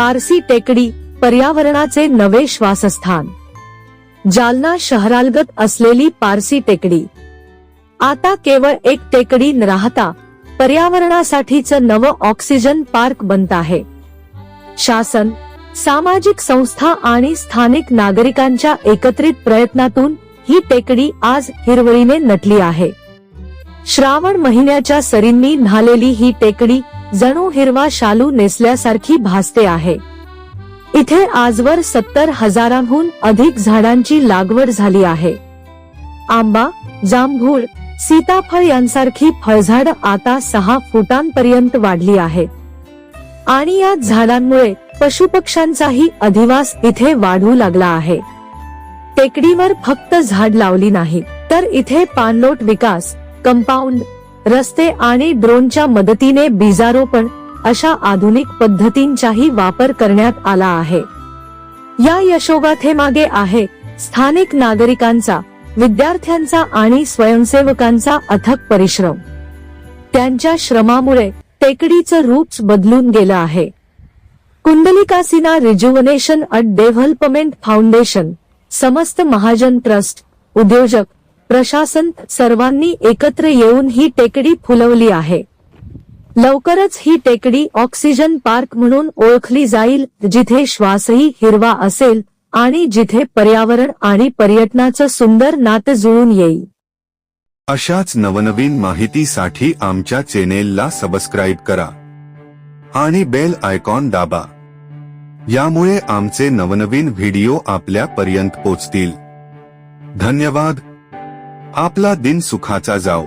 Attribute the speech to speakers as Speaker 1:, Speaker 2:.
Speaker 1: पारसी टेकडी पर्यावरणाचे नवे श्वासस्थान. जालना शहरालगत असलेली पारसी टेकडी. आता केवळ एक टेकडी न राहता पर्यावरणासाठीच नवं ऑक्सिजन पार्क बनत आहे. शासन सामाजिक संस्था आणि स्थानिक नागरिकांच्या एकत्रित प्रयत्नातून ही टेकडी आज हिरवळीने नटली आहे. श्रावण महिन्याच्या सरींनी न्हालेली ही टेकडी जणू हिरवा शालू नेसल्यासारखी भासते आहे. इथे आजवर सत्तर हजारांहून अधिक झाडांची लागवड झाली आहे. आंबा जांभूळ सीताफळ यांसारखी फळझाड आता सहा फुटांपर्यंत वाढली आहेत आणि या झाडांमुळे पशुपक्ष्यांचाही अधिवास इथे वाढू लागला आहे. टेकडीवर फक्त झाड लावली नाही तर इथे पाणलोट विकास कंपाऊंड रस्ते आणि ड्रोनच्या मदतीने बीजारोपण अशा आधुनिक पद्धतींचाही वापर करण्यात आला आहे. या यशोगाथेमागे आहे. स्थानिक नागरिकांचा विद्यार्थ्यांचा आणि स्वयंसेवकांचा अथक परिश्रम. त्यांच्या श्रमामुळे टेकडीचं रूप बदलून गेलं आहे. कुंडलिकासिना रिज्युवनेशन अट डेव्हलपमेंट फाउंडेशन समस्त महाजन ट्रस्ट उद्योजक प्रशासन सर्वांनी एकत्र येऊन ही टेकडी फुलवली आहे. लवकरच ही टेकडी ऑक्सिजन पार्क म्हणून ओळखली जाईल जिथे श्वासही हिरवा असेल आणि जिथे पर्यावरण आणि पर्यटनाचं सुंदर नातं जुळून येईल.
Speaker 2: अशाच नवनवीन माहितीसाठी आमच्या चॅनेलला सबस्क्राईब करा. आणि बेल आयकॉन दाबा. यामुळे आमचे नवनवीन व्हिडिओ आपल्यापर्यंत पोचतील. धन्यवाद. आपला दिन सुखाचा जाओ